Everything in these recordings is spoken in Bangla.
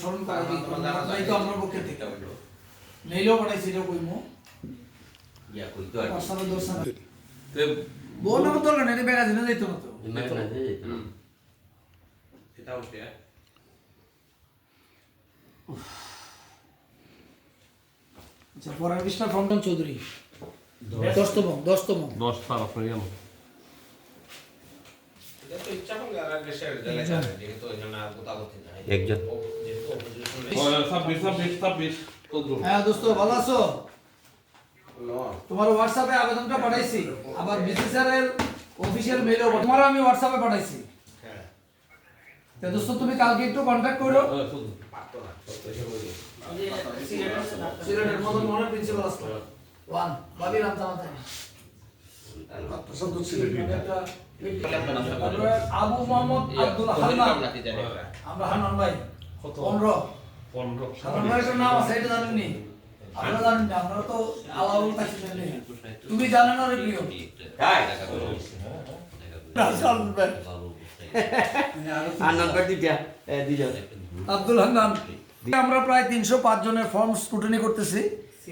স্মরণ করা তাই তো আমার পক্ষে থেকে নেইলেও পাঠাইছি এটা কইমু। ইয়া কইতো আর পার্সোনাল দর্শন তে বউ নাম তো না এটা বেড়া দিনে যাইতো না তো। না। এটা উঠে আচ্ছা পরের পৃষ্ঠা ফ্রন্টন চৌধুরী। দশতম দশতম। দশ তার আপনার গেল একজন। যেহেতু অপোজিশন ছাব্বিশ ছাব্বিশ ছাব্বিশ চোদ্দ হ্যাঁ দোস্ত ভালো আছো? তোমার হোয়াটসঅ্যাপে আবেদনটা পাঠাইছি। আবার বিসিসিআর এর অফিসিয়াল মেইলও তোমার আমি হোয়াটসঅ্যাপে পাঠাইছি। হ্যাঁ। দোস্ত তুমি কালকে একটু কন্ট্যাক্ট করো। চোদ্দ পারতো না সত্য এসে বলি সিলেটের মদন প্রিন্সিপাল আসতো ওয়ান বাবি রাম আবু মোহাম্মদ আব্দুল হান্নান। আমরা হান্নান ভাই। কত? পনেরো। পনেরো। হান্নান নাম আছে এটা জানেন নি আপনারা জানেন না আপনারা তো আলাউল কাছে তুমি জানো না রে তাই রাজাল ভাই আর নাম্বার দিবা এ দিও আব্দুল হান্নান আমরা প্রায় তিনশো পাঁচ জনের ফর্ম স্ক্রুটিনি করতেছি।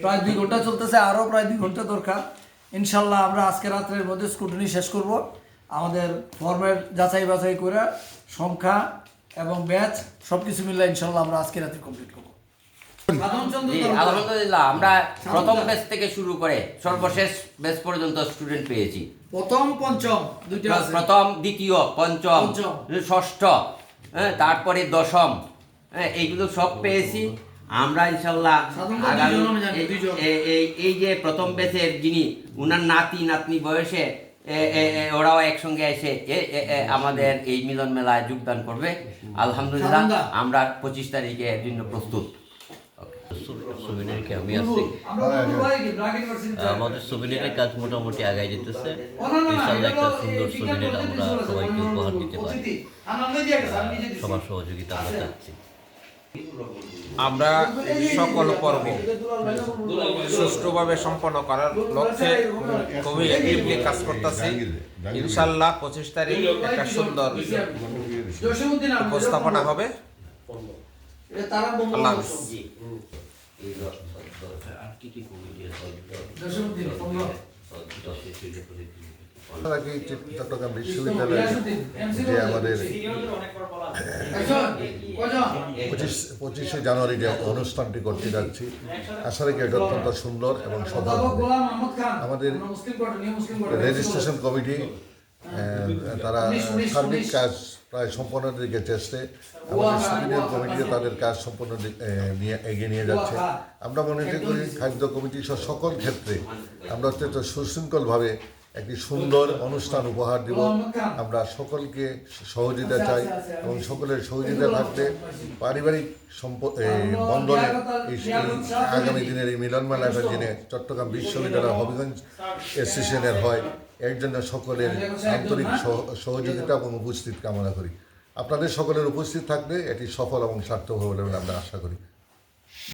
প্রায় দুই ঘণ্টা চলতেছে আরও প্রায় দুই ঘণ্টা দরকার। ইনশাল্লাহ আমরা আজকে রাত্রের মধ্যে স্ক্রুটিনি শেষ করব। আমাদের ফর্মের যাচাই বাছাই করে সংখ্যা এবং ব্যাচ সব কিছু মিলে ইনশাল্লাহ আমরা আজকে রাতে কমপ্লিট করব। জি আলহামদুলিল্লাহ আমরা প্রথম ব্যাচ থেকে শুরু করে সর্বশেষ ব্যাচ পর্যন্ত স্টুডেন্ট পেয়েছি। প্রথম পঞ্চম দুইটা আছে। প্রথম দ্বিতীয় পঞ্চম পঞ্চম। ষষ্ঠ হ্যাঁ তারপরে দশম হ্যাঁ এইগুলো সব পেয়েছি। আমরা ইনশাল্লাহ সাধারণত আগামী দুইজন আমি জানি, এই- দুইজন। এই- এই- এই যে প্রথম ব্যাচের যিনি উনার নাতি নাতনি বয়সে ওরাও একসঙ্গে এসে আমাদের এই মিলন মেলায় যোগদান করবে। আলহামদুলিল্লাহ আমরা পঁচিশ তারিখে এর জন্য প্রস্তুত সুবিনারকে আমি আসছি। আমাদের সুবিনারের কাজ মোটামুটি আগায় যেতেছে। ইনশাল্লাহ একটা সুন্দর সুবিনার আমরা সবাইকে উপহার দিতে পারি। সবার সহযোগিতা আমরা আচ্ছা। চাচ্ছি। আমরা সকল পর্ব সুষ্ঠুভাবে সম্পন্ন করার লক্ষ্যে খুবই অ্যাক্টিভলি কাজ করতেছি ইনশাল্লাহ পঁচিশ তারিখ একটা সুন্দর উপস্থাপনা হবে নাকি চট্টগ্রাম বিশ্ববিদ্যালয়ে যে আমাদের, পঁচিশ, পঁচিশে জানুয়ারি যে অনুষ্ঠানটি করতে যাচ্ছি, আশা রাখি এটা অত্যন্ত সুন্দর এবং সফল আমাদের। রেজিস্ট্রেশন কমিটি তারা সার্বিক কাজ প্রায় সম্পন্নের দিকে চেষ্টা, আমাদের সিনিয়র কমিটি তাদের কাজ সম্পন্ন নিয়ে এগিয়ে নিয়ে যাচ্ছে আমরা মনে করি খাদ্য কমিটি সকল ক্ষেত্রে আমরা অত্যন্ত সুশৃঙ্খলভাবে একটি সুন্দর অনুষ্ঠান উপহার দিব। আমরা সকলকে সহযোগিতা চাই এবং সকলের সহযোগিতা থাকলে পারিবারিক বন্ধনে আগামী দিনের এই মিলন মেলাটা দিনে চট্টগ্রাম বিশ্ববিদ্যালয় হবিগঞ্জ স্টেশনের হয় এর জন্য সকলের আন্তরিক সহ- সহযোগিতা এবং উপস্থিত কামনা করি। আপনাদের সকলের উপস্থিত থাকলে এটি সফল এবং সার্থক হবে বলে আমরা আশা করি।